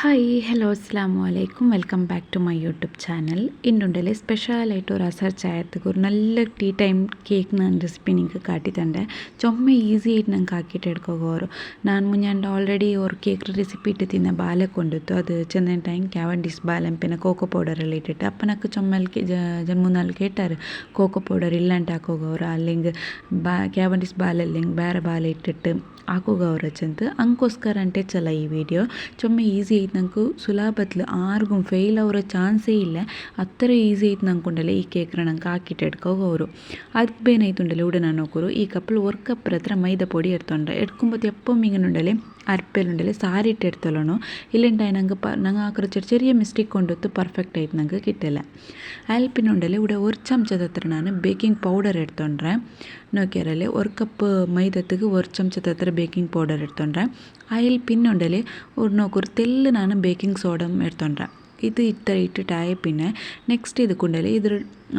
Hi hello അസ്സാമു അലൈക്കും welcome back to my YouTube channel ഇന്നുണ്ടല്ലേ സ്പെഷ്യലായിട്ട് ഒരു അസർ ചായത്തക്ക് ഒരു നല്ല ടീ ടൈം കേക്ക് കേൾക്കുന്ന റെസിപ്പി എനിക്ക് കാട്ടിത്തണ്ട് ചുമ ഈസി ആയിട്ട് ഞങ്ങൾക്ക് ആക്കിയിട്ട് എടുക്കുക ഓരോ നാൻ മുഞ്ഞാണ്ട് ഓൾറെഡി ഒരു കേക്ക് റെസിപ്പി ഇട്ട് തിന്ന ബാലെ കൊണ്ടുത്തു. അത് ചെന്ന ടൈം ക്യാവൻഡിസ് ബാലം പിന്നെ കോക്കോ പൗഡർ റിലേറ്റഡ് അപ്പനക്ക് ചുമൽക്ക് ജന്മനാൾ കേട്ടാറ്? കോക്കോ പൗഡർ ഇല്ലാണ്ട് ആക്കുക ഓരോ അല്ലെങ്കിൽ ബാ ക്യാവൻഡിസ് ബാല അല്ലെങ്കിൽ വേറെ ബാല ഇട്ടിട്ട് ആക്കുക ഓരോ ചെന്ത്. അങ്ങോസ്കർ ഈ വീഡിയോ ചുമ ഈസി ಐತೆ ಸುಲಭತ್ಲು ಆರ್ಗು ಫೇಲ್ ಅವರ ಚಾನ್ಸೇ ಇಲ್ಲ ಅತ್ತರ ಈಸಿ ಐತೆ ನಂಕೊಂಡಲ್ಲ ಈ ಕೇಕ್ರ ನಂಗೆ ಹಾಕಿಟ್ಟು ಎಡ್ಕೋಗ ಅವರು ಅದಕ್ಕೆ ಬೇನೈತುಂಡಲೆ ಉಡ ನಾನು ಹೋಗೋರು ಈ ಕಪ್ಪಲು ಒರ್ಕಪ್ಪರ ಹತ್ರ ಮೈದಾ ಪೊಡಿ ಎಡ್ತೊಂಡ್ರೆ ಎಡ್ಕೊಂಬತ್ತು ಎಪ್ಪ ಮಿಂಗನುಂಡಲೆ അരപ്പല്ലുണ്ടല്ലേ സാരി ഇട്ട് എടുത്തല്ലോണോ ഇല്ലുണ്ടായി ഞങ്ങൾക്ക് ഞങ്ങൾ ആ കുറച്ച് ചെറിയ മിസ്റ്റേക്ക് കൊണ്ടുവത്ത് പെർഫെക്റ്റ് ആയിട്ട് ഞങ്ങൾക്ക് കിട്ടില്ല അതിൽ പിന്നെ ഉണ്ടല്ലേ ഇവിടെ ഒരു ചമച്ചത് അത്ര ഞാൻ ബേക്കിംഗ് പൗഡർ എടുത്തോണ്ടേൻ നോക്കിയാലേ ഒരു കപ്പ് മൈദത്തുക്ക് ഒരു ചമച്ചത് അത്ര ബേക്കിംഗ് പൗഡർ എടുത്തോണ്ടേൻ അതിൽ പിന്നെ ഉണ്ടല്ലേ ഒരു നോക്കൊരു തെല്ല് ഞാൻ ബേക്കിംഗ് സോഡം എടുത്തോണ്ടേൻ ಇದು ಈ ಥರ ಇಟ್ಟಿಟ್ಟಾಯ പിന്നെ ನೆಕ್ಸ್ಟ್ ಇದಕ್ಕುಂಡಲೆ ಇದ್ರ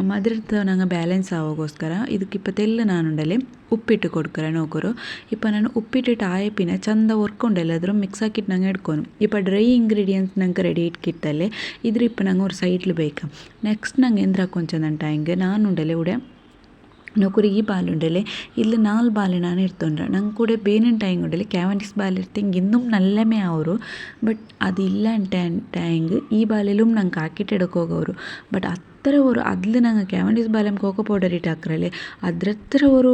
ಮದ್ರದ್ದು ನಂಗೆ ಬ್ಯಾಲೆನ್ಸ್ ಆಗೋಗೋಸ್ಕರ ಇದಕ್ಕಿಪ್ಪ ತೆಲ್ಲ ನಾನುಂಡಲೆ ಉಪ್ಪಿಟ್ಟು ಕೊಡ್ಕರೆ ನೋಕರು ಇಪ್ಪ ನಾನು ಉಪ್ಪಿಟ್ಟಿಟ್ಟು ಆಯ ಪಿನ ಚಂದ ಒರ್ಕೊಂಡಲ್ಲ ಅದ್ರ ಮಿಕ್ಸ್ ಹಾಕಿಟ್ಟು ನಂಗೆ ಇಡ್ಕೊನು ಇಪ್ಪ ಡ್ರೈ ಇಂಗ್ರೀಡಿಯೆಂಟ್ಸ್ ನಂಗೆ ರೆಡಿ ಇಟ್ಕಿಟ್ಟಲ್ಲೇ ಇದ್ರ ಇಪ್ಪ ನಂಗೆ ஒரு ಸೈಡ್ಲು ಬೇಕು ನೆಕ್ಸ್ಟ್ ನಂಗೆ ಎಂದ್ರ ಹಾಕೊಂಚಂದಂಟ ಹಿಂಗೆ ನಾನುಂಡಲೆ ಉಡೆ ನೌಕರಿಗೆ ಈ ಬಾಲ್ ಉಂಡಲೆ ಇಲ್ಲ ನಾಲ್ ಬಾಲ್ ನಾನು ಇರ್ತೊಂಡ್ರೆ ನಂಗೆ ಕೂಡ ಬೇನೆ ಟೈಂಗ್ ಉಂಡಲೆ ಕ್ಯಾವಂಟಿಸ್ ಬಾಲ್ ಇರ್ತಿಂಗ್ ಇನ್ನುം നല്ലമേ ആവൊരു ബട്ട് അതില്ലാണ്ട് ടാങ്ക് ഈ ബാലെല്ലാം ನಂಗೆ ಹಾಕಿಟ್ಟು എടുക്കുക ಅವರು ಬಟ್ അത്ര ഒരു അതിൽ ഞങ്ങൾ ക്യാവൻഡീസ് ബാലം കോക്കോ പൗഡർ ഇട്ട് ಹಾಕ್ರಲೆ ಅದ್ರತ್ರ ഒരു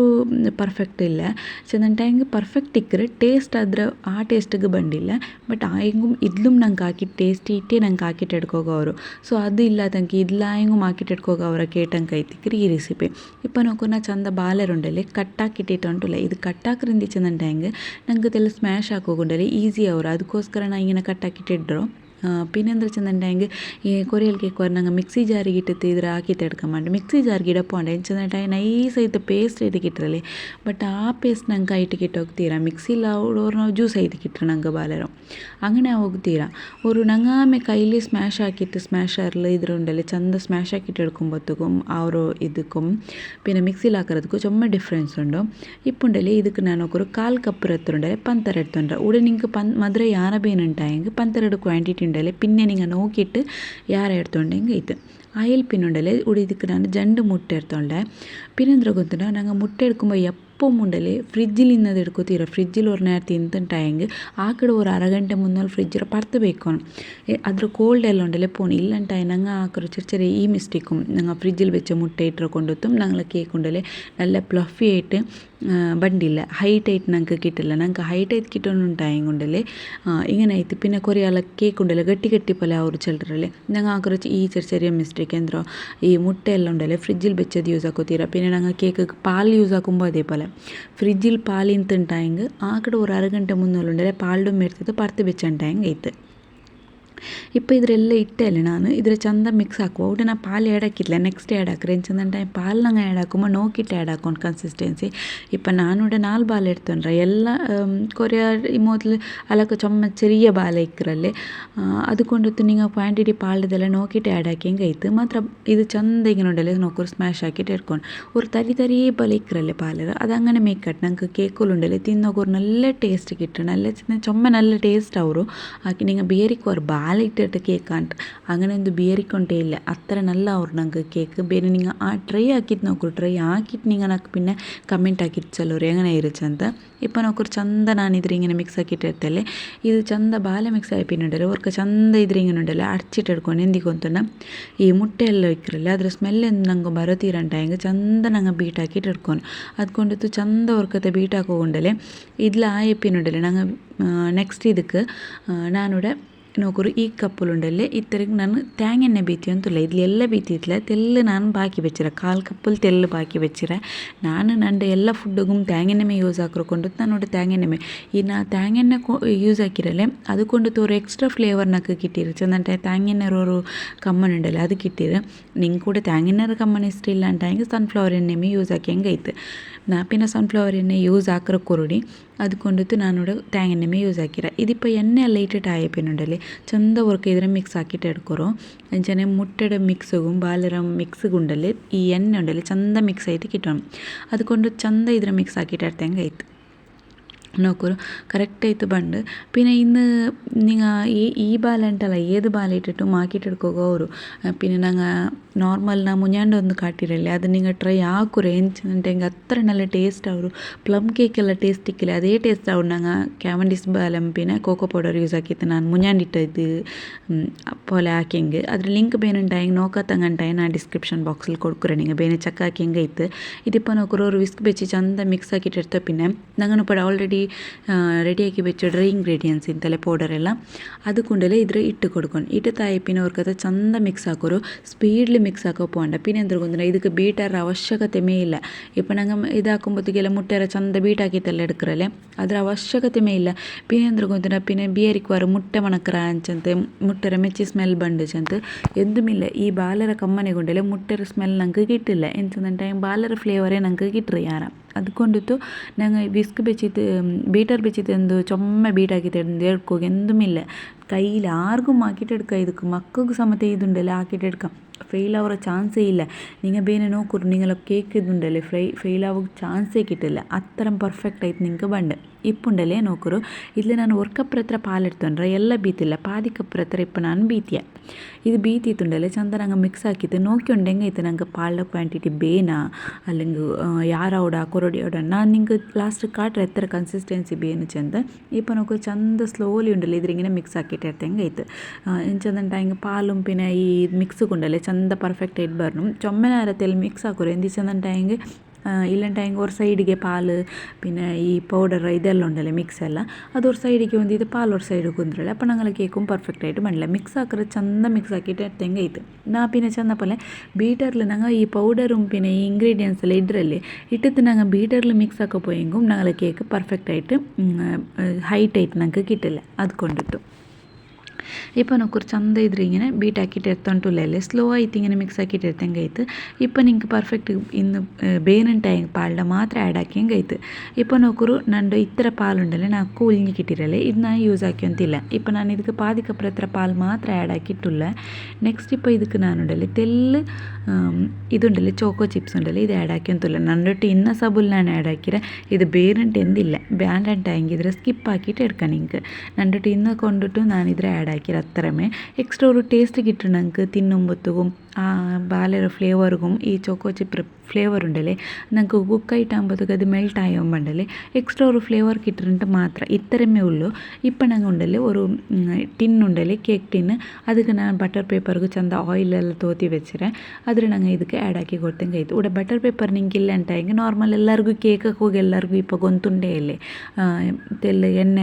ಪರ್ಫೆಕ್ಟ್ ಇಲ್ಲ ಚೆಂದಂಟಾಯಂಗೆ ಪರ್ಫೆಕ್ಟ್ ಇಕ್ಕರೆ ಟೇಸ್ಟ್ ಅದ್ರ ಆ ಟೇಸ್ಟಿಗೆ ಬಂದಿಲ್ಲ ಬಟ್ ಆಯಂಗೂ ಇದ್ಲುം ನಂಗೆ ಹಾಕಿ ಟೇಸ್ಟ್ ಇಟ್ಟೇ ನಂಗೆ ಹಾಕಿಟ್ಟು ಎಡ್ಕೋಗ ಅವರು ಸೊ ಅದು ಇಲ್ಲ ತಂಗೆ ಇದ್ಲಾಯಂಗೂ ಹಾಕಿಟ್ಟು ಎಡ್ಕೋಗ ಅವರ ಕೇಟಂಗೆ ಐತಿಕ್ರಿ ಈ ರೆಸಿಪಿ ಇಪ್ಪ ನೋಕೋನ ಚಂದ ಬಾಲರುಂಡಲ್ಲಿ ಕಟ್ಟಾಕಿಟ್ಟಿಟ್ಟುಂಟುಲ್ಲ ಇದು ಕಟ್ಟಾಕ್ರಿಂದ ಚೆಂದಂಟಾಯಂಗೆ ನಂಗೆ ಇದೆಲ್ಲ ಸ್ಮ್ಯಾಶ್ ಹಾಕೋಗುಂಡಲ್ಲಿ ಈಸಿ ಅವರು ಅದಕ್ಕೋಸ್ಕರ ನಾ ಹಿಂಗಿನ ಕಟ್ಟಾಕಿಟ್ಟಿಡ್ರು പിന്നെ എന്താ വെച്ചെന്നുണ്ടെങ്കിൽ ഈ കൊറിയൽക്കേക്ക് വരുന്ന മിക്സി ജാറിക്കിട്ട് ഇതിൽ ആക്കിയിട്ടെടുക്കാൻ വേണ്ടി മിക്സി ജാർക്ക് ഇടപ്പോണ്ട് വെച്ചെന്നിട്ടായി നൈസായിട്ട് പേസ്റ്റ് ചെയ്ത് കിട്ടറല്ലേ ബട്ട് ആ പേസ്റ്റ് ഞങ്ങൾക്ക് ആയിട്ട് കിട്ട ಹೋಗ್ತೀರಾ ಮಿಕ್ಸಿಲ್ಲ ಅವ್ರು ನಾವು ಜ್ಯೂಸ್ ಐದಿಕ್ಕಿಟ್ರೆ ನಂಗೆ ಬಾಲರು ಅಂಗನೆ ಹೋಗ್ತೀರಾ ಅವರು ನಂಗಾಮೆ ಕೈಲಿ ಸ್ಮ್ಯಾಶ್ ಹಾಕಿಟ್ಟು ಸ್ಮ್ಯಾಶರ್ಲ ಇದರಲ್ಲಿ ಚಂದ ಸ್ಮ್ಯಾಶ್ ಹಾಕಿಟ್ಟು ആ ഒരു ಇದಕ್ಕೂ പിന്നെ മിക്സിയിൽ ആക്കുന്നതുക്കും ചുമ ഡിഫറൻസ് ഉണ്ടോ ഇപ്പുണ്ടല്ലേ ഇതൊക്കെ നമുക്ക് ഒരു കാൽ കപ്പ് എത്തുണ്ടല്ലേ പന്തര എടുത്തുണ്ട് ഉടനെ നിങ്ങൾക്ക് പന് മധുര യാനബേനുണ്ടായെങ്കിൽ പന്തരയുടെ ക്വാണ്ടിറ്റി പിന്നെ നിങ്ങൾ ನೋಕಿಟ್ಟು ಯಾರ ಎಡ್ತೊಂಡೆಂಗೆ ಐತೆ അയൽ പിന്നുണ്ടല്ലേ ഇവിടെ ഇരിക്കുന്നതാണ് രണ്ട് മുട്ട എടുത്തോണ്ടേ. പിന്നെ എന്താ കൊത്തുണ്ടോ ഞങ്ങൾ മുട്ട എടുക്കുമ്പോൾ എപ്പം ഉണ്ടല്ലേ? ഫ്രിഡ്ജിൽ ഇന്നത് എടുക്കത്തീര ഫ്രിഡ്ജിൽ ഒരു നേരം തിന്നിട്ടുണ്ടായെങ്കിൽ ആ ഒരു അരഗണ്ട മുന്നോൾ ഫ്രിഡ്ജിൽ പറത്ത് വെക്കണം. അದ್ರ കോൾഡ് എല്ലാം ഉണ്ടല്ലേ? പോണി. ഇല്ലണ്ടായി ഞങ്ങൾ ആക്കൊരു ചെറിയ ചെറിയ ഈ മിസ്റ്റേക്കും ഞങ്ങൾ ഫ്രിഡ്ജിൽ വെച്ച് മുട്ട ഇട്ട് കൊണ്ടുത്തും ഞങ്ങൾ കേക്ക് നല്ല പ്ലഫി ആയിട്ട് ಬಂಡಿಲ್ಲ ಹೈಟ್ ಐಟ್ ನಂಗೆ ಕಿಟ್ಟಿಲ್ಲ ನಂಗೆ ಹೈಟ್ ಐತ್ ಕಿಟ್ಟೊಂದುಂಟಾಯಿ ಉಂಡಲೆ ഇങ്ങനെ ആയിട്ട് പിന്നെ കുറേ ആളെ കേക്ക് ഉണ്ടല്ലോ ഗട്ടി ഗട്ടി പോലെ ആ ഒരു ചിലരല്ലേ ഞങ്ങൾ ആ കുറച്ച് ഈ ചെറിയ ചെറിയ മിസ്റ്റേക്ക് എന്തോ ഈ മുട്ടയെല്ലാം ഉണ്ടല്ലേ ഫ്രിഡ്ജിൽ വെച്ചത് യൂസ് ആക്കോത്തീര പിന്നെ ഞങ്ങൾ കേക്ക് പാൽ യൂസ് ആക്കുമ്പോൾ അതേപോലെ ಫ್ರಿಜ್ಜಿಲ್ ಪಾಲು ಇಂತಂಟಾಯಂಗೆ ಆ ಕಡೆ ஒரு ಅರ ಗಂಟೆ ಮುನ್ನೋಲುಂಡಲೆ ಪಾಲ್ಡು ಮೇಡ್ತಿದ್ದು ಪರ್ತು ಇಪ್ಪ ಇದರೆಲ್ಲ ಇಟ್ಟೆಲ್ಲ ನಾನು ಇದರ ಚಂದ ಮಿಕ್ಸ್ ಹಾಕುವ ಉಡ ನಾ ಪಾಲು ಆ್ಯಡ್ ಹಾಕಿಲ್ಲ ನೆಕ್ಸ್ಟ್ ಆ್ಯಡ್ ಹಾಕ್ರೆ ಎಂಚಂದ ಟೈಮ್ ಪಾಲು ನಂಗೆ ಆ್ಯಡ್ ಹಾಕುಮ ನೋಕಿಟ್ಟು ಆ್ಯಡ್ ಹಾಕೊಂಡು ಕನ್ಸಿಸ್ಟೆನ್ಸಿ ಇಪ್ಪ ನಾನೂಡ ನಾಲ್ ಬಾಲ್ ಎಡ್ತನ್ರ ಎಲ್ಲ ಕೊರಿಯ ಮೊದಲು ಅಲಕ ಚೊಮ್ಮ ಚೆರಿಯ ಬಾಲ ಇಕ್ಕರಲ್ಲೇ ಅದಕ್ಕೊಂಡೊತ್ತು ನಿಂಗೆ ಕ್ವಾಂಟಿಟಿ ಪಾಲದೆಲ್ಲ ನೋಕಿಟ್ಟು ಆ್ಯಡ್ ಹಾಕಿ ಹೆಂಗೆ ಆಯ್ತು ಮಾತ್ರ ಇದು ಚಂದ ಈಗ ನೋಡಲ್ಲ ನೋಕರು ಸ್ಮ್ಯಾಶ್ ಹಾಕಿಟ್ಟು ಇಟ್ಕೊಂಡು ஒரு தறி தறியே பலிக்கிறல்ல பாலர் அது அங்கே மேக்கட் நாங்கள் கேக்குலுண்டல்ல தின்னக்கு ஒரு நல்ல டேஸ்ட் கிட்டு நல்ல சின்ன சொம்ம நல்ல டேஸ்ட் ஆகும் ஆக்கி நீங்கள் பியரிக்கு ஒரு பா കാലിട്ടിട്ട് കേക്കാണ്ട്. അങ്ങനെ എന്ത് ബിയറിക്കൊണ്ടേയില്ല അത്ര നല്ല ഓർണങ്ക് കേക്ക്. പിന്നെ നിങ്ങൾ ആ ട്രൈ ആക്കിയിട്ട് നോക്കൂ. ട്രൈ ആക്കിയിട്ട് നമുക്ക് പിന്നെ കമ്മിന്റ് ആക്കിയിട്ട് ചെല്ലോ എങ്ങനെ ഇരിച്ചത് ഇപ്പം നോക്കൊരു ചന്തനാണിതിരി ഇങ്ങനെ മിക്സ് ആക്കിയിട്ട് എടുത്തല്ലേ? ഇത് ചന്ത ബാല മിക്സ് ആയി പിന്നെ ഉണ്ടല്ലോ. അവർക്ക് ചന്ത ഇതിരി ഇങ്ങനെ ഉണ്ടല്ലോ. അടിച്ചിട്ടെടുക്കുവാൻ എന്തിക്കൊന്നാ ഈ മുട്ടയെല്ലാം വയ്ക്കില്ല അതിൽ സ്മെല്ല് എന്ന് അങ്ങ് ബരത്തീരണ്ടായെങ്കിൽ ചന്തന അങ്ങ് ബീട്ടാക്കിയിട്ട് എടുക്കുവാൻ അതുകൊണ്ട് ഇത് ചന്ത ഓർക്കത്തെ ബീട്ടാക്കുകൊണ്ടല്ലേ ഇതിലായ പിന്നെ ഉണ്ടല്ലേ? നെക്സ്റ്റ് ഇതിക്ക് ഞാനിവിടെ ನೋಕರು ಈ ಕಪ್ಪುಲುಂಡಲ್ಲೇ ಇತ್ತರಿಗೆ ನಾನು ತೇಂಗೆಣ್ಣೆ ಬೀತಿ ಅಂತುಲ್ಲ ಇದ್ಲಿ ಎಲ್ಲ ಬೀತಿತ್ಲ ತೆಲ್ಲು ನಾನು ಬಾಕಿ ಬೆಚ್ಚಿರ ಕಾಲು ಕಪ್ಪಲ್ ತೆಲ್ಲು ಬಾಕಿ ಬೆಚ್ಚಿರ ನಾನು ನಂಡೆ ಎಲ್ಲ ಫುಡ್ಡುಗೂ ತೇಂಗೆಣ್ಣೆ ಯೂಸ್ ಹಾಕಿಕೊಂಡು ನಾನು ತೇಂಗೆಣ್ಣೆ ಈ ನಾ ತೇಂಗೆಣ್ಣೆ ಯೂಸ್ ಹಾಕಿರಲ್ಲೇ ಅದು കൊണ്ട് ഒരു എക്സ്ട്രാ ഫ്ലേവർ നക്ക് കിട്ടിയിരു ചെന്നിട്ട് തേങ്ങെണ്ണ ഒരു കമ്മനുണ്ടല്ലോ അത് കിട്ടിയിര് നിങ്ങൾക്ക് കൂടെ തേങ്ങെണ്ണ കമ്മൻ ഇഷ്ടമില്ലാണ്ടായെങ്കിൽ സൺഫ്ലവർ എണ്ണയും യൂസ് ആക്കിയെങ്കിൽ കഴിത്ത് ನಾ ಪಿನ ಸನ್ಫ್ಲವರ್ ಎಣ್ಣೆ ಯೂಸ್ ಹಾಕ್ರ അത് ഞാൻ ഞാനിവിടെ തേങ്ങ എണ്ണമേ യൂസ് ആക്കില്ല ഇതിപ്പോൾ എണ്ണ എല്ലാം ഇട്ടിട്ടായ പിന്നുണ്ടല്ലേ ചെന്ത ഉറക്ക ഇതിനെ മിക്സ് ആക്കിയിട്ട് എടുക്കുറോ? എന്നുവെച്ചാൽ മുട്ടയുടെ മിക്സും ബാലര മിക്സ് കൊണ്ടല്ലേ ഈ എണ്ണ ഉണ്ടല്ലേ? ചന്ത മിക്സ് ആയിട്ട് കിട്ടണം. അതുകൊണ്ട് ചന്ത ഇതിനെ മിക്സ് ആക്കിയിട്ട് എടുത്തേൻ കഴിത്ത് നോക്കൂ കറക്റ്റായിട്ട് പണ്ട്. പിന്നെ ഇന്ന് നിങ്ങൾ ഈ ഈ ബാലന്റല്ല ഏത് ബാലായിട്ടിട്ടും മാക്കിയിട്ടെടുക്കുകയോറു പിന്നെ ഞങ്ങൾ നോർമൽ ഞാൻ മുഞ്ഞാണ്ട് ഒന്ന് കാട്ടിരല്ലേ അത് നിങ്ങൾ ട്രൈ ആക്കൂ എഞ്ചെങ്കിൽ അത്ര നല്ല ടേസ്റ്റ് ആവും പ്ലം കേക്കല്ല ടേസ്റ്റിക്കില്ല അതേ ടേസ്റ്റ് ആവും ഞങ്ങൾ ക്യാവൻഡിസ് ബാലം പിന്നെ കോക്കോ പൗഡർ യൂസ് ആക്കിയിട്ട് ഞാൻ മുഞ്ഞാണ്ടിട്ട് ഇത് പോലെ ആക്കിയെങ്കിൽ അതിൽ ലിങ്ക് പേനുണ്ടായി നോക്കാത്തങ്ങണ്ടായി ഞാൻ ഡിസ്ക്രിപ്ഷൻ ബോക്സിൽ കൊടുക്കുകയാണ് നിങ്ങൾ പേന ചക്കാക്കിയെങ്കിൽ ഇത്. ഇതിപ്പോൾ നോക്കൂ ഒരു വിസ്ക് വെച്ച് ചന്ത മിക്സ് ആക്കിയിട്ടെടുത്ത പിന്നെ ഞങ്ങൾ ഇപ്പോൾ ഓൾറെഡി ರೆಡಿಯಾಗಿ ಬೆಚ್ಚ ಡ್ರೈ ಇಂಗ್ರೀಡಿಯೆಂಟ್ಸ್ ಇಂತಲೇ ಪೌಡರ್ ಎಲ್ಲ ಅದಕ್ಕುಂಡಲೇ ಇದ್ರ ಇಟ್ಟು ಕೊಡ್ಕೊಂಡು ಇಟ್ಟು ತಾಯಿ ಪಿನ ಅವ್ರ ಕತೆ ಚಂದ ಮಿಕ್ಸ್ ಹಾಕೋರು ಸ್ಪೀಡ್ಲಿ ಮಿಕ್ಸ್ ಹಾಕೋ ಪೋಂಡ ಪಿನ ಎಂದ್ರಗೊಂದ್ರೆ ಇದಕ್ಕೆ ಬೀಟರ್ ಅವಶ್ಯಕತೆ ಮೇ ಇಲ್ಲ ಇಪ್ಪ ನಂಗೆ ಇದು ಹಾಕೊಂಬತ್ತಿಗೆಲ್ಲ ಮುಟ್ಟೆರ ಚಂದ ಬೀಟ್ ಹಾಕಿತ್ತಲ್ಲ ಎಡ್ಕರಲ್ಲೇ ಅದರ ಅವಶ್ಯಕತೆ ಮೇ ಇಲ್ಲ ಪಿನ ಎಂದ್ರಗೊಂದ್ರೆ ಪಿನ ಬಿಯರಿಕ್ವಾರು ಮುಟ್ಟೆ ಮಣಕ್ರ ಅಂಚಂತೆ ಮುಟ್ಟೆರ ಮೆಚ್ಚಿ ಸ್ಮೆಲ್ ಬಂಡು ಚಂತ ಎಂದುಮಿಲ್ಲ ಈ ಬಾಲರ ಕಮ್ಮನೆಗೊಂಡಲೆ ಮುಟ್ಟೆರ ಸ್ಮೆಲ್ ನಂಗೆ ಗಿಟ್ಟಿಲ್ಲ ಎಂತಂದಂಟೆ ಅದ್ಕೊಂಡಿತ್ತು ನಂಗೆ ಬಿಸ್ಕ್ ಬೆಚ್ಚಿತ್ತು ಬೀಟರ್ ಬೆಚ್ಚಿತ್ತು ಎಂದು ಚೊಮ್ಮೆ ಬೀಟಾಕಿತ್ತು ಎಂದು ಹೇಳ್ಕೋ ಎಂದುಮಿಲ್ಲ ಕೈಲಿ ആർക്കും ആക്കിയിട്ടെടുക്ക ಇದಕ್ಕೆ ಮಕ್ಕಗೂ ಸಮೇತ ಇದುಂಡಲ್ಲ ಹಾಕಿಟ್ಟೆಡ್ಕ ಫೇಲ್ ಆವರ ಚಾನ್ಸೇ ಇಲ್ಲ ನಿಂಗೆ ಬೇನೆ ನೋಕುರು ನಿಂಗೆಲ್ಲ ಕೇಕ್ ಇದುಂಡಲೆ ಫ್ರೈ ಫೇಲ್ ಆಗೋಕೆ ಚಾನ್ಸೇ ಕಿಟ್ಟಿಲ್ಲ ಅತ್ತರಂ ಪರ್ಫೆಕ್ಟ್ ಆಯ್ತು ನಿಂಗೆ ಬಂಡೆ ಇಪ್ಪುಂಡಲೆ ನೋಕುರು ಇಲ್ಲಿ ನಾನು ಒರ್ಕಪ್ರ ಹತ್ರ ಪಾಲಿಡ್ತಂಡ್ರೆ ಎಲ್ಲ ಬೀತಿಲ್ಲ ಪಾದಿ ಕಪ್ರ ಹತ್ರ ಇಪ್ಪ ನಾನು ಬೀತಿಯ ಇದು ಬೀತಿತ್ತುಂಡಲೆ ಚಂದ ನಂಗೆ ಮಿಕ್ಸ್ ಹಾಕಿತ್ತು ನೋಕ್ಯೊಂಡು ಹೆಂಗೈತೆ ನಂಗೆ ಪಾಲ್ಡ ಕ್ವಾಂಟಿಟಿ ಬೇನಾ ಅಲ್ಲಿಂಗ್ ಯಾರವಡ ಕೊರಡಿಯೋಡ ನಾನು ನಿಂಗೆ ಲಾಸ್ಟ್ ಕಾಟ್ರೆ ಎತ್ತರ ಕನ್ಸಿಸ್ಟೆನ್ಸಿ ಬೇನು ಚಂದ ಇಪ್ಪ ನೋಕು ಚಂದ ಸ್ಲೋಲಿ ಉಂಡಲ್ಲ ಇದ್ರಿಂಗಿನ ಮಿಕ್ಸ್ ಹಾಕಿಟ್ಟಿರ್ತೆ ಹಂಗೈತು ಎಂಚದಂಟ ಹಿಂಗೆ ಪಾಲುಂಪಿನ ಈ ಮಿಕ್ಸ್ಗುಂಡಲ್ಲೇ ಚಂದ ಪರ್ಫೆಕ್ಟ್ ಇಟ್ಟು ಬರ್ನು ಚೊಮ್ಮೆನ ಅರತೆಲ್ಲಿ ಮಿಕ್ಸ್ ಹಾಕೋರು ಎಂದಿ ಚಂದಂಟ ಹಿಂಗೆ ಇಲ್ಲಂಟ ಹೆಂಗೆ ஒரு சைடுக்கு பால் பின்ன ஈ பவுடர் இதெல்லாம் உண்டல்ல மிக்ஸ் எல்லாம் அது ஒரு சைடுக்கு வந்து இது பால் ஒரு சைடு குந்துடல அப்போ நாங்கள் கேக்கும் பர்ஃபெக்ட் ஆகிட்டு பண்ணல மிக்ஸ் ஆக்குறது சந்த மிக்ஸ் ஆக்கிட்டு ತೆಂಗೆ ಐತೆ ನಾ ಪಿನ ಚಂದ ಪಲ್ಲೆ பீட்டரில் நாங்கள் ஈ பவுடரும் பின்ன ಈ இன்க்ரீடியன்ஸ் எல்லாம் இட்ரல்லி இட்டத்து நாங்கள் பீட்டரில் மிக்ஸ் ஆக்க போயெங்கும் நாங்கள் கேக்கு பர்ஃபெக்ட் ஆகிட்டு ஹைட் ஆகிட்டு நாங்கள் கிட்டல அது கொண்டுட்டோம் இப்போ ನಕ್ಕು ಚಂದ ಇದ್ರಿಗೇನೆ ಬೀಟ್ ಹಾಕಿಟ್ಟು ಎತ್ತಂಟು ಲೇಲೆ ಸ್ಲೋ ಆಯ್ತು ಹಿಂಗೆ ಮಿಕ್ಸ್ ಹಾಕಿಟ್ಟು ಎತ್ತಂಗೆ ಆಯ್ತು ಇಪ್ಪ ನಿಂಗೆ ಪರ್ಫೆಕ್ಟ್ ಇನ್ನು ಬೇನನ್ ಟೈಮ್ ಪಾಳ್ನ ಮಾತ್ರ ಆ್ಯಡ್ ಹಾಕಿಂಗೆ ಆಯ್ತು ಇಪ್ಪ ನೌಕರು ನಂದು ಇತ್ತರ ಪಾಲುಂಡಲ್ಲ ನಾ ಕೂಲ್ನಿ ಕಿಟ್ಟಿರಲ್ಲ ಇದನ್ನ ಯೂಸ್ ಹಾಕ್ಯಂತಿಲ್ಲ ಇಪ್ಪ ನಾನು ಇದಕ್ಕೆ ಪಾದಿಕ ಪ್ರತ್ರ ಪಾಲ್ ಮಾತ್ರ ಆ್ಯಡ್ ആക്കിയിട്ടുള്ള നെക്സ്റ്റ് ഇപ്പോൾ ഇതൊക്കെ ഞാനുണ്ടല്ലേ തെല്ല് ഇതുണ്ടല്ലേ ചോക്കോ ചിപ്സ് ഉണ്ടല്ലേ ഇത് ആഡ് ആക്കിയൊന്നുമില്ല നന്നൊട്ട് ഇന്ന സബുൽ ഞാൻ ആഡ് ആക്കിയത് ഇത് ബേറിട്ട് എന്തില്ല ബാൻഡ് ആഡ് ആയെങ്കിൽ സ്കിപ്പ് ആക്കിയിട്ട് എടുക്കാൻ എനിക്ക് നന്നൊട്ട് ഇന്ന് കൊണ്ടിട്ട് ഞാൻ ഇതിൽ ആഡ് ಹಾಕಿ ಹಾಕಿರ್ತಾರೆ ಎಕ್ಸ್ಟ್ರಾ ಅವರು ಟೇಸ್ಟಿಗೆ ಇಟ್ಟು ನಂಗೆ ತಿನ್ನೊಂಬತ್ತಿಗೂ ആ ബാലയുടെ ഫ്ലേവർക്കും ഈ ചോക്കോ ചിപ്പ് ഫ്ലേവർ ഉണ്ടല്ലേ നമുക്ക് കുക്ക് കുക്കായിട്ടാകുമ്പോഴത്തേക്ക് അത് മെൽട്ട് ആയോണ്ടല്ലേ എക്സ്ട്രാ ഒരു ഫ്ലേവർ കിട്ടുന്നിട്ട് മാത്രം ഇത്രമേ ഉള്ളൂ. ഇപ്പം ഉണ്ടല്ലേ? ഒരു ടിൻ ഉണ്ടല്ലേ? Cake tin. അതൊക്കെ ഞാൻ ബട്ടർ പേപ്പർക്ക് ചന്ത ഓയിലെല്ലാം തോത്തി വെച്ചിരാ അതിൽ നമ്മൾ ഇതൊക്കെ ആഡ് ആക്കി കൊടുത്തും കഴിത്തു ഇവിടെ ബട്ടർ പേപ്പർ നിങ്ങൾക്കില്ലാണ്ടായെങ്കിൽ നോർമൽ എല്ലാവർക്കും കേക്കൊക്കെ ഹോക്കി എല്ലാവർക്കും ഇപ്പോൾ കൊന്തുണ്ടേയല്ലേ? തെല്ല് എണ്ണ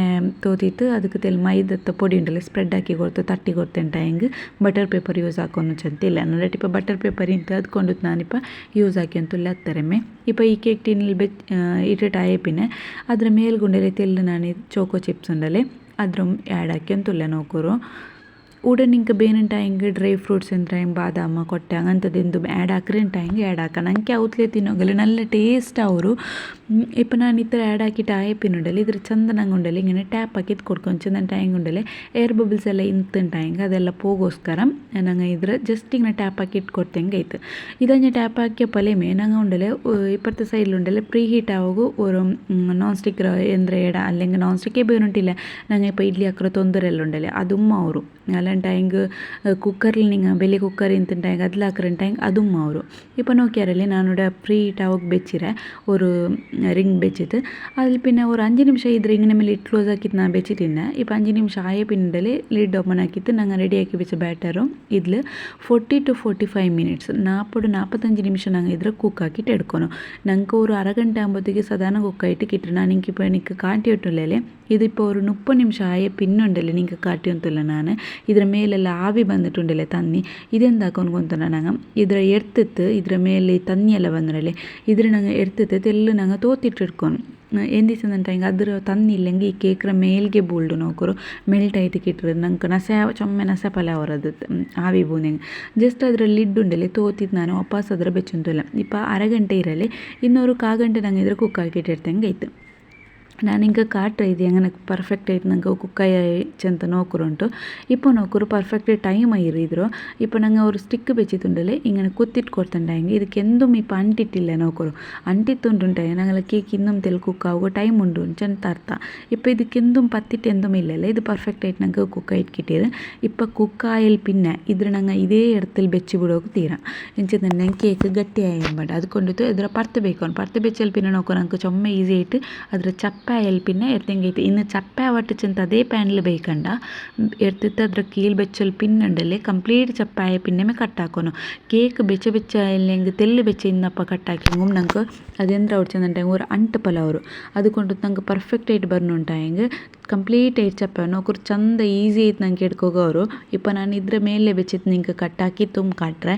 തോത്തിയിട്ട് അതൊക്കെ തെൽ മൈദത്തെ പൊടി ഉണ്ടല്ലേ? സ്പ്രെഡ് ആക്കി കൊടുത്ത് തട്ടി കൊടുത്തിട്ടുണ്ടായെങ്കിൽ ബട്ടർ പേപ്പർ യൂസ് ആക്കുമെന്ന് വെച്ചാൽ ഇല്ല ನನ್ನಟ್ ಇಪ್ಪ ಬಟರ್ ಪೇಪರ್ ಇಂತ ಅದ್ಕೊಂಡು ನಾನಿಪ್ಪ ಯೂಸ್ ಹಾಕ್ಯಂತುಲ್ಲ ಅತ್ತರೆಮೆ ಇಪ್ಪ ಈ ಕೇಕ್ ಟಿನಲ್ಲಿ ಬೆಚ್ ಇಟ್ಟ ಆಯಪಿನ. ಅದರ ಮೇಲ್ಗುಂಡೆ ತೆಲ್ಲು ನಾನು ಚೋಕೋ ಚಿಪ್ಸ್ ಉಂಡಲೆ ಅದ್ರ ಆ್ಯಡ್ ಹಾಕ್ಯಂತುಲ್ಲ ನೋಕೂರು ಉಡನ್ ನಿಂಗೆ ಬೇನಂಟ ಹಿಂಗೆ ಡ್ರೈ ಫ್ರೂಟ್ಸ್ ಅಂತ ಹಿಂಗೆ ಬಾದಾಮ ಕೊಟ್ಟೆ ಹಂಗಂಥದ್ದು ಆ್ಯಡ್ ಹಾಕ್ರಿ ಅಂತ ಹಿಂಗೆ ಆ್ಯಡ್ ಹಾಕ ನಂಗೆ ಅವತ್ಲೆ ತಿನ್ನೋಗಲ್ಲ ನಲ್ಲ ಟೇಸ್ಟ್ ಅವರು. ഇപ്പം ഞാൻ ഇത്ര ആഡ് ആക്കിയിട്ട് ആയപ്പിനുണ്ടല്ലോ ഇതിൽ ചന്ദനങ്ങുണ്ടല്ലോ ഇങ്ങനെ ടാപ്പ് ആക്കി കൊടുക്കും ചന്ദന ടാങ്ക് ഉണ്ടല്ലേ എയർ ബബിൾസ് എല്ലാം ഇന്നുണ്ടായെങ്ക അതെല്ലാം പോകോസ്കരം ഞങ്ങൾ ഇതിൽ ജസ്റ്റ് ഇങ്ങനെ ടാപ്പ് ആക്കി ഇട്ട് കൊടുത്തെങ്കിൽ ഇത് ഇത് ഞാൻ ടാപ്പ് ആക്കിയ പോലെയുമേ ഞങ്ങൾ ഉണ്ടല്ലേ ഇപ്പുറത്തെ സൈഡിലുണ്ടല്ലോ പ്രീ ഹീറ്റ് ആവുക ഒരു നോൺ സ്റ്റിക്ക് എന്ത്ര ഇട അല്ലെങ്കിൽ നോൺ സ്റ്റിക്കേ പോയിട്ടില്ല ഞങ്ങൾ ഇപ്പോൾ ഇഡ്ഡലി ആക്കുന്ന തൊന്തരെല്ലാം ഉണ്ടല്ലേ അതും മാറും ಅಲ್ಲಂಟಾಯಿಂಗ್ ಕುಕ್ಕರ್ಲಿ ನಿಂಗೆ ಬೆಲೆ ಕುಕ್ಕರ್ ಇಂತಾಯಿಂಗ್ ಅದ್ಲ ಹಾಕ್ರಂಟಾಯಿಂಗ್ ಅದು ಅವರು இப்போ நோக்கியாரிலே நானோட ஃப்ரீ டாவுக்கு பெச்சிறேன் ஒரு ரிங் பெச்சிட்டு அதில் பின்ன ஒரு அஞ்சு நிமிஷம் இது ரிங் நம்ம லிட் க்ளோஸ் ஆக்கிட்டு நான் பெச்சிட்டிருந்தேன் இப்போ அஞ்சு நிமிஷம் ஆய பின்னலே லிட் ஓப்பன் ஆக்கிட்டு நாங்கள் ரெடி ஆக்கி வச்ச பேட்டரும் இதில் forty to forty five minutes நாற்பது நாற்பத்தஞ்சு நிமிஷம் நாங்கள் இதில் குக் ஆக்கிட்டு எடுக்கணும் நாங்கள் ஒரு அரைகண்டை ஆகும்போதுக்கு சாதாரண குக் ஆகிட்டு கிட்டு நான் எனக்கு இப்போ எனக்கு காட்டி விட்டுள்ளே இது இப்போ ஒரு முப்பது நிமிஷம் ஆய பின்னுண்டில்லை நீங்கள் காட்டி வந்துள்ள நான் ಇದರ ಮೇಲೆಲ್ಲ ಆವಿ ಬಂದಿಟ್ಟುಂಡಲೆ ತನ್ನಿ. ಇದೆಂದ ಕೊನ್ಕೊಂತ ನಂಗೆ. ಇದರ ಎರ್ತಿತ್ತು, ಇದರ ಮೇಲೆ ತನ್ನಿ ಎಲ್ಲ ಬಂದ್ರಲ್ಲಿ ಇದ್ರ ನಂಗೆ ಎರ್ತಿತ್ತು ತೆಲ್ಲು ನಂಗೆ ತೋತಿಟ್ಟಿಟ್ಕೊಂಡು ಎಂದಿಸಂದಂತ ಹಿಂಗೆ ಅದ್ರ ತನ್ನಿ ಇಲ್ಲಂಗೆ ಈ ಕೇಕ್ರ ಮೇಲ್ಗೆ ಬೋಲ್ಡು ನೋಕರು ಮೆಲ್ಟ್ ಆಯ್ತು ಕಿಟ್ರು ನಂಗೆ ನಸ, ಚೊಮ್ಮೆ ನಸ ಫಲ ಅವರದ್ದು ಆವಿ ಬೂನಿಂಗ್ ಜಸ್ಟ್ ಅದರಲ್ಲಿ ಇಡ್ಡುಂಡಲ್ಲಿ ತೋತಿದ್ ನಾನು ವಾಪಸ್ ಅದರ ಬೆಚ್ಚಂತೂ ಇಲ್ಲ ಇಪ್ಪ ಅರಗಂಟೆ ಇರಲಿ ಇನ್ನೂರು ಕಾ ಗಂಟೆ ನಂಗೆ ಇದ್ರೆ ಕುಕ್ಕಾಗಿ ಇಟ್ಟಿರ್ತಂಗೆ ಆಯ್ತು. ನಾನು ಹಿಂಗೆ ಕಾಟ್ರೆ ಇದು ಹೆಂಗನ ಪರ್ಫೆಕ್ಟ್ ಆಯ್ತು ನಂಗೆ ಕುಕ್ಕಾಯ ಅಂತ ನೋಕುರುಂಟು ಇಪ್ಪ ನೋಕುರು ಪರ್ಫೆಕ್ಟ್ ಟೈಮ್ ಇರಿದ್ರು ಇಪ್ಪ ನಂಗೆ ಅವರು ಸ್ಟಿಕ್ ಬೆಚ್ಚಿತುಂಡಲೆ ಹಿಂಗೆ ಕುತ್ತಿಟ್ಟು ಕೊಡ್ತಂಡ ಹಿಂಗೆ ಇದಕ್ಕೆ ಎಂದೂ ಇಪ್ಪ ಅಂಟಿಟ್ಟಿಲ್ಲ ನೋಕುರು ಅಂಟಿತ್ತುಂಟುಂಟೆ ನಂಗೆಲ್ಲ ಕೇಕ್ ಇನ್ನೊಮ್ ತೆಲ್ ಕುಕ್ಕ ಆಗುವ ಟೈಮ್ ಉಂಡು ಅಂಚಂತ ಅರ್ಥ ಇಪ್ಪ ಇದಕ್ಕೆ ಎಂದುം ಪತ್ತಿಟ್ಟು ಎಂದುം ಇಲ್ಲಲ್ಲ ಇದು ಪರ್ಫೆಕ್ಟ್ ಆಯ್ತು ನಂಗೆ ಕುಕ್ಕ ಇಟ್ಕಿಟ್ಟಿರು ಇಪ್ಪ ಕುಕ್ಕ ಆಯಲ್ ಪಿನ್ನೆ ಇದ್ರ ನಂಗೆ ಇದೇ ಎಡ್ತಲ್ಲಿ ಬೆಚ್ಚಿ ಬಿಡೋಕೆ ತೀರ ಎಂಚಿದ ನಂಗೆ ಕೇಕ್ ಗಟ್ಟಿ ಆಯಂಬಡ ಅದಕ್ಕೊಂಡಿತ್ತು ಇದರ ಪರ್ತು ಬೇಕು ಅವ್ನು ಪರ್ತು ಬೆಚ್ಚಲ್ ಪಿನ್ನ ചപ്പ ഏൽപ്പിനെ ಇನ್ನು ഇന്ന് ചപ്പ വട്ട് ಅದೇ അതേ പാനിൽ ಬೇಯ್ಕಂಡ ಎರ್ತಿತ್ತ ಅದ್ರ ಕೀಲ್ ಬೆಚ್ಚಲ್ ಪಿನ್ ಉಂಡಲೆ ಕಂಪ್ಲೀಟ್ ಚಪ್ಪಾಯ ಕಟ್ ಕಟ್ಟಾಕೋನು. ಕೇಕ್ ಬೆಚ್ಚ ಬೆಚ್ಚ ಇಲ್ಲೆಂಗ್ ತೆಲ್ಲು ಬೆಚ್ಚ ಇನ್ನಪ್ಪ ಕಟ್ಟಾಕಿಂಗು ನಂಗೆ ಅದೆಂದ್ರ ಅವ್ರು ಚೆಂದಂಟೆ ஒரு ಅಂಟು ಅವರು ಅದಕ್ಕೊಂಡು ನಂಗೆ ಪರ್ಫೆಕ್ಟ್ ಐಟ್ ಬರ್ನುಂಟಾಯಂಗ್ ಕಂಪ್ಲೀಟ್ ಐಟ್ ಚಪ್ಪನು ಅವ್ರು ಚಂದ ಈಸಿ ಐತ್ ನಂಗೆ ಎಡ್ಕೋಗೋರು ಇಪ್ಪ ನಾನು ಇದ್ರ ಮೇಲೆ ಬೆಚ್ಚಿತ್ತು ನಿಂಗೆ ಕಟ್ಟಾಕಿ ತುಂಬ ಕಾಟ್ರೆ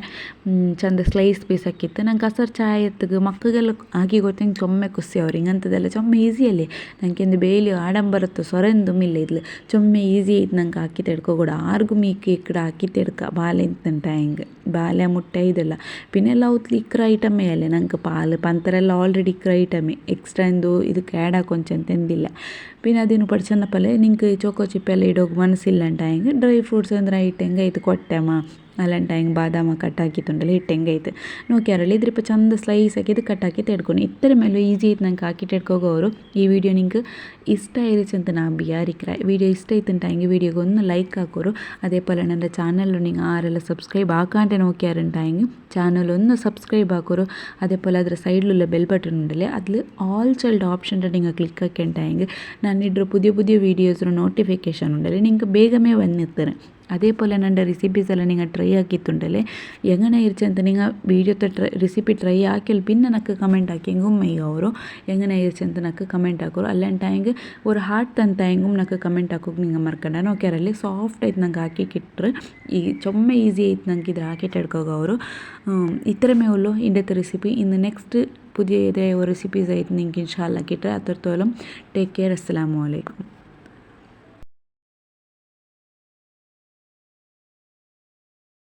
ಚಂದ ಸ್ಲೈಸ್ ಪೀಸ್ ಹಾಕಿತ್ತು. ನಂಗೆ ಕಸರ್ ಚಾಯ್ ಎತ್ತಗ ಮಕ್ಕಳಿಗೆಲ್ಲ ಹಾಕಿ ಗೊತ್ತಿಂಗ್ ಚೊಮ್ಮೆ ಖುಷಿ ಅವ್ರು. ಹಿಂಗಂತದೆಲ್ಲ ಚೊಮ್ಮೆ ಈಸಿಯಲ್ಲಿ ನನಗೆ ಒಂದು ಬೇಲಿ ಆಡಂಬರತ್ತು ಸೊರೆಂದು ಮಿಲ್ಲ ಇದ್ಲು. ಚುಮ್ಮೆ ಈಸಿ ಐತೆ ನಂಗೆ ಹಾಕಿ ತೆಡ್ಕೋ ಕೂಡ. ಆರ್ಗು ಮೀಕಿ ಇಕಡ ಕಡೆ ಹಾಕಿ ತೆಡ್ಕ. ಬಾಲೆ ಇಂತನ ಟೈಂಗ್ ಬಾಲ್ಯ ಮುಟ್ಟೆ ಇದೆಲ್ಲ. ಪಿನ್ನೆಲ್ಲ ಅವತ್ತು ಇಕ್ಕರ ಐಟಮೇ ಅಲ್ಲೇ ನಂಗೆ ಪಾಲು. ಪಂತರೆಲ್ಲ ಆಲ್ರೆಡಿ ಇಕ್ಕರ ಐಟಮೆ. ಎಕ್ಸ್ಟ್ರಾ ಎಂದು ಇದಕ್ಕೆ ಆ್ಯಡ್ ಹಾಕಿ ಕೊಂಚ ಅಂತಂದಿಲ್ಲ. ಪಿನ್ನ ಅದೇನು ಪಡ್ ಚೆನ್ನಪ್ಪಲ್ಲೇ ನಿಂಗೆ ಚೋಕೋ ಚಿಪ್ಪೆಲ್ಲ ಇಡೋಗಿ ಮನಸ್ಸಿಲ್ಲ ಅಂತ ಹೆಂಗೆ ಡ್ರೈ ಫ್ರೂಟ್ಸ್ ಅಂದ್ರೆ ಐಟೆಂಗೆ ಇದು ಕೊಟ್ಟೆಮ್ಮ. ಅಲ್ಲಂಟ ಹೆಂಗೆ ಬಾದಾಮ ಕಟ್ ಹಾಕಿತ್ತುಂಡಲ್ಲ ಹಿಟ್ಟು ಹೆಂಗೈತೆ ನೋಕ್ಯಾರಲ್ಲ ಇದ್ರಿಪ್ಪ ಚಂದ ಸ್ಲೈಸ್ ಹಾಕಿದ್ದು ಕಟ್ ಹಾಕಿ ತೆಡ್ಕೊಂಡು ಇತ್ತರ ಮೇಲೆ ಈಜಿ ಐತೆ ನಂಗೆ ಹಾಕಿ ತೆಡ್ಕೋಗೋರು ಈ ವಿಡಿಯೋ ನಿಂಗೆ ಇಷ್ಟ ಇರುತ್ತೆ ಅಂತ ನಾ ವಿಡಿಯೋ ಇಷ್ಟ ಐತಂತ ಹಂಗೆ ವಿಡಿಯೋಗೆ ಒಂದು ಲೈಕ್ ಹಾಕೋರು. ಅದೇ ಪಲ ನನ್ನ ಚಾನಲ್ಲು ನಿಂಗೆ ಆರೆಲ್ಲ ಸಬ್ಸ್ಕ್ರೈಬ್ ಹಾಕಂಟೆ ನೋಕ್ಯಾರಂಟ ಹೆಂಗೆ. ಚಾನಲ್ ಒಂದು ಸಬ್ಸ್ಕ್ರೈಬ್ ಹಾಕೋರು. അതേ ಅದರ അതിൽ ಬೆಲ್ ബെൽ ബട്ടൺ ഉണ്ടല്ലേ അതിൽ ഓൾ ചൈൽഡ് ഓപ്ഷൻ്റെ നിങ്ങൾ ക്ലിക്ക് ഒക്കെ ഉണ്ടായെങ്കിൽ ഞാൻ ഇടുന്ന പുതിയ പുതിയ വീഡിയോസിന് ನೋಟಿಫಿಕೇಶನ್ ഉണ്ടല്ലേ നിങ്ങൾക്ക് വേഗമേ അതേപോലെ ನನ್ನ ರೆಸಿಪೀಸ್ ಎಲ್ಲ നിങ്ങൾ ಟ್ರೈ ಆಕಿತ್ತುಂಡಲೆ ಎಂಗನೆ ಇರ್ಚಂತ നിങ്ങൾ വീഡിയോത്തെ ട്രൈ റെസിപ്പി ട്രൈ ആക്കിയാൽ പിന്നെ എനിക്ക് കമൻറ്റ് ആക്കി എങ്കും മെയ്യ ಅವರು ಎಂಗನೆ ಇರ್ಚಂತ ನಕ್ಕೆ ಕಮೆಂಟ್ ಹಾಕೋರು ಅಲ್ಲಂಟಾಯಂಗೆ ஒரு ಹಾರ್ಟ್ ತಂತ ಹೆಂಗುಮ್ ನಕ್ಕೆ ಕಮೆಂಟ್ ಹಾಕೋಕೆ ನಿಂಗೆ ಮರ್ಕಂಡ ನೋಕ್ಯಾರಲ್ಲಿ ಸಾಫ್ಟ್ ಐತೆ ನಂಗೆ ಹಾಕಿ ಕಿಟ್ರೆ ಈ ಚೊಮ್ಮೆ ಈಸಿ ಐತೆ ನಂಗೆ ಇದ್ರ ಹಾಕಿ ಇಟ್ಕೋಗ ಅವರು ഇത്രമേ ഉള്ളൂ ഇന്നത്തെ റെസിപ്പി ഇന്ന് നെക്സ്റ്റ് പുതിയ ഏതായ റെസിപ്പീസ് ആയിട്ട് നിങ്ങൾക്ക് ഇൻഷാല്ല കിട്ടുക അത്രത്തോളം ടേക്ക് കെയർ അസ്സാം വലൈക്കും